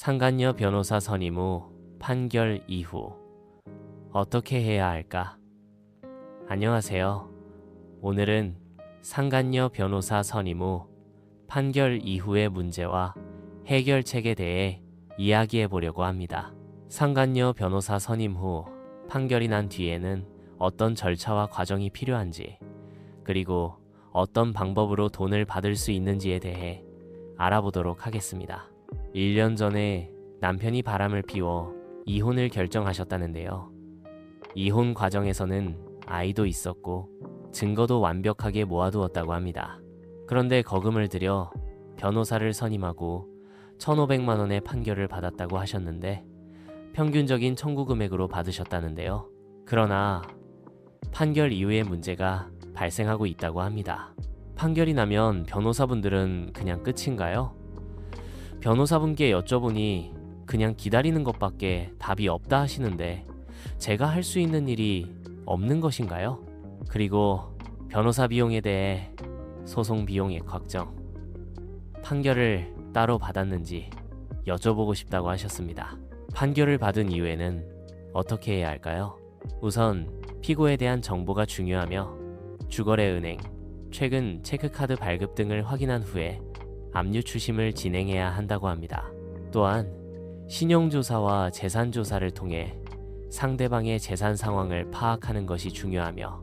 상간녀 변호사 선임 후 판결 이후 어떻게 해야 할까? 안녕하세요. 오늘은 상간녀 변호사 선임 후 판결 이후의 문제와 해결책에 대해 이야기해 보려고 합니다. 상간녀 변호사 선임 후 판결이 난 뒤에는 어떤 절차와 과정이 필요한지, 그리고 어떤 방법으로 돈을 받을 수 있는지에 대해 알아보도록 하겠습니다. 1년 전에 남편이 바람을 피워 이혼을 결정하셨다는데요. 이혼 과정에서는 아이도 있었고 증거도 완벽하게 모아두었다고 합니다. 그런데 거금을 들여 변호사를 선임하고 1,500만 원의 판결을 받았다고 하셨는데 평균적인 청구 금액으로 받으셨다는데요. 그러나 판결 이후에 문제가 발생하고 있다고 합니다. 판결이 나면 변호사분들은 그냥 끝인가요? 변호사분께 여쭤보니 그냥 기다리는 것밖에 답이 없다 하시는데 제가 할 수 있는 일이 없는 것인가요? 그리고 변호사 비용에 대해 소송 비용액 확정, 판결을 따로 받았는지 여쭤보고 싶다고 하셨습니다. 판결을 받은 이후에는 어떻게 해야 할까요? 우선 피고에 대한 정보가 중요하며 주거래 은행, 최근 체크카드 발급 등을 확인한 후에 압류 추심을 진행해야 한다고 합니다. 또한 신용조사와 재산조사를 통해 상대방의 재산 상황을 파악하는 것이 중요하며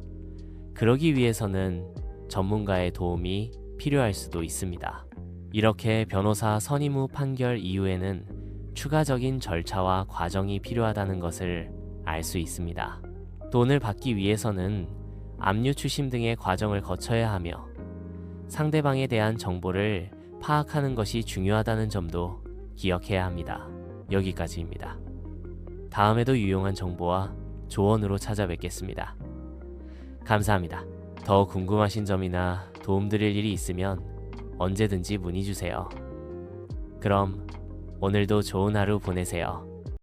그러기 위해서는 전문가의 도움이 필요할 수도 있습니다. 이렇게 변호사 선임 후 판결 이후에는 추가적인 절차와 과정이 필요하다는 것을 알 수 있습니다. 돈을 받기 위해서는 압류 추심 등의 과정을 거쳐야 하며 상대방에 대한 정보를 파악하는 것이 중요하다는 점도 기억해야 합니다. 여기까지입니다. 다음에도 유용한 정보와 조언으로 찾아뵙겠습니다. 감사합니다. 더 궁금하신 점이나 도움드릴 일이 있으면 언제든지 문의 주세요. 그럼 오늘도 좋은 하루 보내세요.